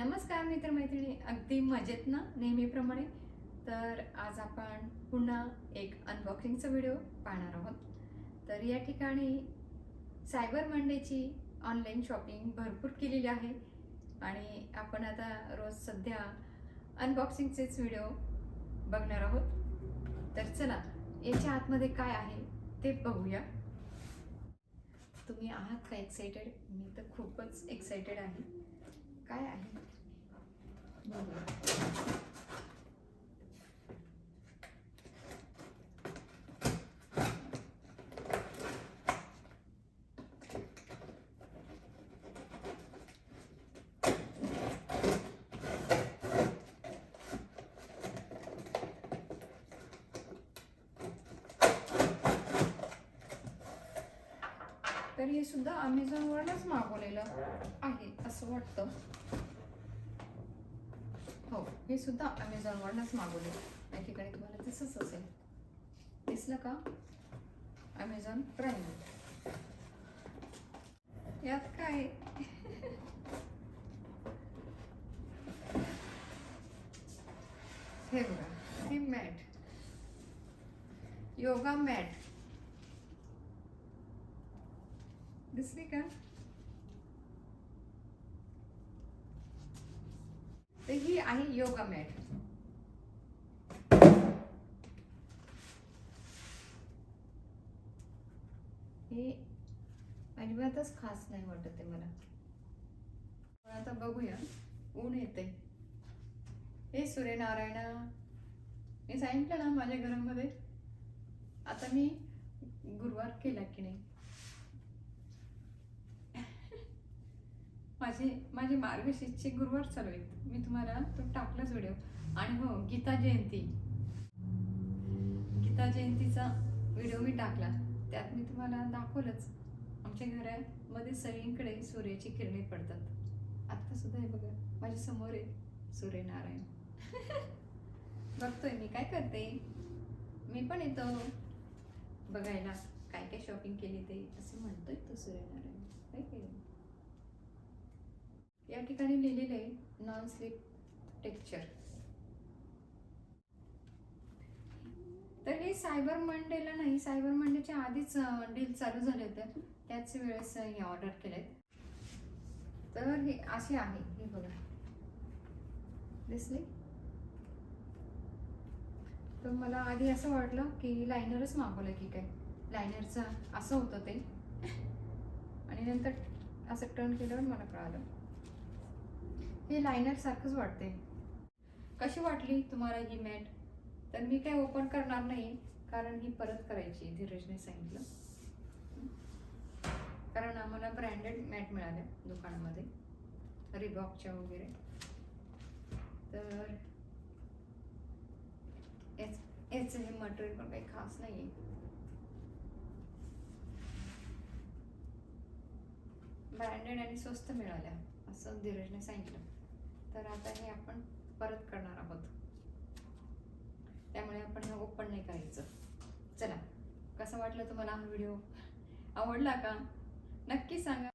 नमस्कार मित्रमैत्रिणी अगदी मजेत ना नेहमीप्रमाणे? तर आज आपण पुन्हा एक अनबॉक्सिंगचा व्हिडिओ पाहणार आहोत. तर या ठिकाणी सायबर मंडेची ऑनलाईन शॉपिंग भरपूर केलेली आहे आणि आपण आता रोज सध्या अनबॉक्सिंगचेच व्हिडिओ बघणार आहोत. तर चला याच्या आतमध्ये काय आहे ते बघूया. तुम्ही आहात का एक्साइटेड मी तर खूपच एक्साइटेड आहे. काय आहे तर हे सुद्धा अमेझॉनवरूनच मागवलेलं आहे असं वाटतं. हो हे सुद्धा अमेझॉनवरूनच मागवले या ठिकाणी तुम्हाला तसंच असेल. दिसलं का? अमेझॉन प्राईम यात काय? हे बघा हे मॅट. Yoga mat. दिसली का? तर ही आहे योगा मॅट. हे अजिबातच खास नाही वाटत आहे मला. पण आता बघूया. ऊन येते. हे सूर्यनारायणा. मी सांगितलं ना माझ्या घरामध्ये? आता मी गुरुवार केला की नाही माझे माझे मार्गशीर्षचे गुरुवार चालू आहेत. मी तुम्हाला तो टाकलाच व्हिडिओ आणि हो गीता जयंती. गीता जयंतीचा व्हिडिओ मी टाकला. त्यात मी तुम्हाला दाखवलंच. आमच्या घरामध्ये सगळीकडे सूर्याची किरणे पडतात. आत्तासुद्धा हे बघा माझ्यासमोर आहे सूर्यनारायण. बघतोय मी काय करते? मी पण येतो. बघायला काय काय शॉपिंग केली ते असं म्हणतोय तो सूर्यनारायण. काय केलं? या ठिकाणी लिहिलेलं आहे नॉन स्लिप टेक्चर तर हे सायबर मंडेला नाही सायबर मंडेच्या आधीच डील चालू झाले होते. त्याच वेळेस हे ऑर्डर केलेत. तर हे असे आहे हे बघा. दिसले तर मला आधी असं वाटलं की लायनरच मागवलं की काय. लायनरचं असं होतं ते. आणि नंतर असं टर्न केल्यावर मला कळालं. हे लायनर सारखंच वाटते कशी वाटली तुम्हाला ही मॅट? तर मी काय ओपन करणार नाही कारण ही परत करायची धीरजने सांगितलं. कारण आम्हाला ब्रँडेड मॅट मिळाल्या दुकानामध्ये रिबॉकच्या वगैरे. तर याच याचं हे मटेरियल पण काही खास नाही आहे ब्रँडेड आणि स्वस्त मिळाल्या असं धीरजने सांगितलं. तर आता हे आपण परत करणार आहोत. त्यामुळे आपण हे ओपन नाही करायचं. चला कसं वाटलं तुम्हाला हा व्हिडिओ? आवडला का? नक्की सांगा.